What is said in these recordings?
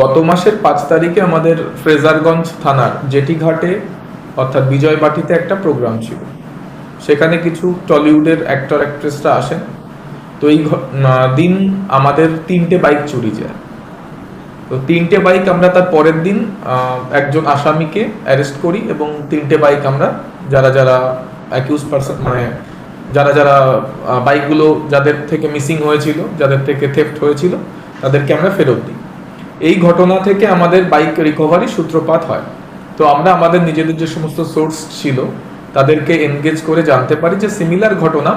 গত মাসের পাঁচ তারিখে আমাদের ফ্রেজারগঞ্জ থানার জেটি ঘাটে, অর্থাৎ বিজয়বাটিতে একটা প্রোগ্রাম ছিল। সেখানে কিছু টলিউডের অ্যাক্টর অ্যাক্ট্রেসরা আসেন। তো এই দিন আমাদের তিনটে বাইক চুরি যায়। তো তিনটে বাইক আমরা তার পরের দিন একজন আসামিকে অ্যারেস্ট করি এবং তিনটে বাইক আমরা যারা যারা অ্যাকিউজ পারসন মানে যারা যারা বাইকগুলো যাদের থেকে মিসিং হয়েছিল, যাদের থেকে থেফট হয়েছিল, তাদেরকে আমরা ফেরত দিই। এই ঘটনা থেকে আমাদের বাইক রিকভারি সূত্রপাত হয়। তো আমরা আমাদের নিজেদের যে সমস্ত সোর্স ছিল, তাদেরকে এনগেজ করে জানতে পারি যে সিমিলার ঘটনা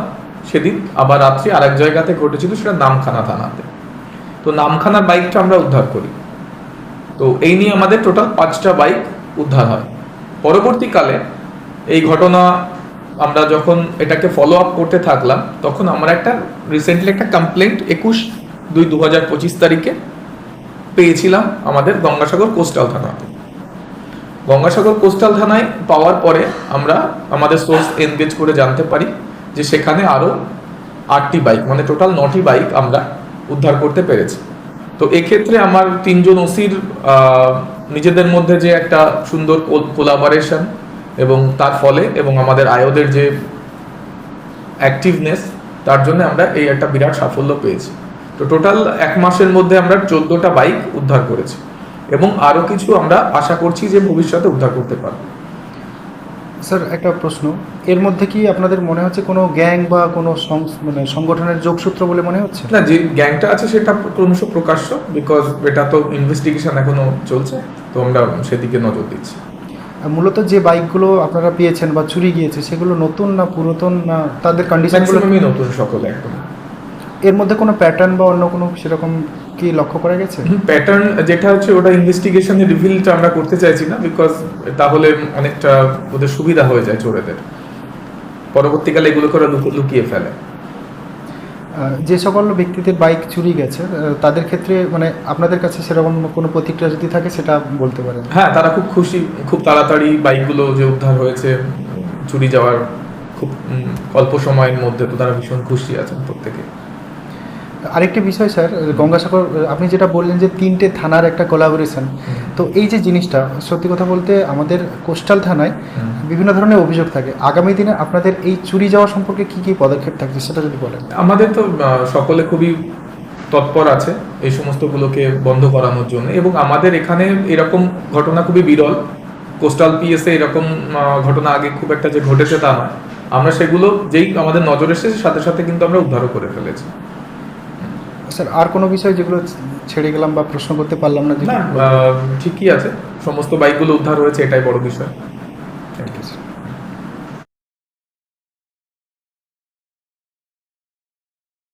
সেদিন আবার রাত্রি আরেক জায়গাতে ঘটেছিল, সেটা নামখানা থানাতে। তো নামখানার বাইকটা আমরা উদ্ধার করি। তো এই নিয়ে আমাদের টোটাল পাঁচটা বাইক উদ্ধার হয়। পরবর্তীকালে এই ঘটনা আমরা যখন এটাকে ফলো আপ করতে থাকলাম, তখন আমরা একটা রিসেন্টলি একটা কমপ্লেন্ট একুশ দুই দু পঁচিশ তারিখে পেয়েছিলাম আমাদের গঙ্গাসাগর কোস্টাল থানাতে গঙ্গাসাগর কোস্টাল থানায় পাওয়ার পরে আমরা আমাদের সোর্স এনগেজ করে জানতে পারি যে সেখানে আরও আটটি বাইক মানে টোটাল নটি বাইক আমরা উদ্ধার করতে পেরেছি। তো এক্ষেত্রে আমার তিনজন ওসির নিজেদের মধ্যে যে একটা সুন্দর কোলাবারেশন এবং তার ফলে এবং আমাদের আয়োদের যে অ্যাক্টিভনেস তার জন্য আমরা এই একটা বিরাট সাফল্য পেয়েছি। তো টোটাল এক মাসের মধ্যে আমরা চোদ্দোটা বাইক উদ্ধার করেছি এবং আরও কিছু আমরা আশা করছি যে ভবিষ্যতে উদ্ধার করতে পারব। স্যার একটা প্রশ্ন। এর মধ্যে কি আপনাদের মনে হচ্ছে কোনো গ্যাং বা কোনো মানে সংগঠনের যোগসূত্র বলে মনে হচ্ছে? না যে গ্যাংটা আছে সেটা ক্রমশ প্রকাশ্য বিকজ এটা তো ইনভেস্টিগেশন এখনও চলছে তো আমরা সেদিকে নজর দিচ্ছি। মূলত যে বাইকগুলো আপনারা পেয়েছেন বা চুরি গিয়েছে সেগুলো নতুন না পুরাতন না তাদের কন্ডিশনগুলো নতুন সকলে একদম। এর মধ্যে কোনো প্যাটার্ন বা অন্য কোনো সেরকম কি লক্ষ্য করা গেছে? প্যাটার্ন যেটা হচ্ছে ওটা ইনভেস্টিগেশনে রিভিলটা আমরা করতে চাইছি না বিকজ তাহলে অনেকটা ওদের সুবিধা হয়ে যায় চোরেদের। পরবর্তীকালে এগুলো করে লুক- লুকিয়ে ফেলে। যে সকল ব্যক্তিদের বাইক চুরি গেছে তাদের ক্ষেত্রে মানে আপনাদের কাছে সেরকম কোনো প্রতিক্রিয়া যদি থাকে সেটা বলতে পারেন। হ্যাঁ তারা খুব খুশি খুব তাড়াতাড়ি বাইকগুলো যে উদ্ধার হয়েছে চুরি যাওয়ার খুব অল্প সময়ের মধ্যে তো তারা ভীষণ খুশি আছেন প্রত্যেকে। আরেকটি বিষয় স্যার গঙ্গাসাগর আপনি যেটা বললেন যে তিনটে থানার একটা কোলাবোরেশন তো এই যে জিনিসটা সত্যি কথা বলতে আমাদের কোস্টাল থানায় বিভিন্ন ধরনের অভিযোগ থাকে। আগামী দিনে আপনাদের এই চুরি যাওয়া সম্পর্কে কি কি পদক্ষেপ থাকছে সেটা যদি বলেন। আমাদের তো সকলে খুবই তৎপর আছে এই সমস্তগুলোকে বন্ধ করানোর জন্য এবং আমাদের এখানে এরকম ঘটনা খুবই বিরল। কোস্টাল পিএসএ এরকম ঘটনা আগে খুব একটা যে ঘটেছে তা নয়। আমরা সেগুলো যেই আমাদের নজর এসেছে সাথে সাথে কিন্তু আমরা উদ্ধারও করে ফেলেছি। স্যার, আর কোনো বিষয় যেগুলো ছেড়ে গেলাম বা প্রশ্ন করতে পারলাম না ঠিকই আছে। সমস্ত বাইকগুলো উদ্ধার হয়েছে, এটাই বড় বিষয়।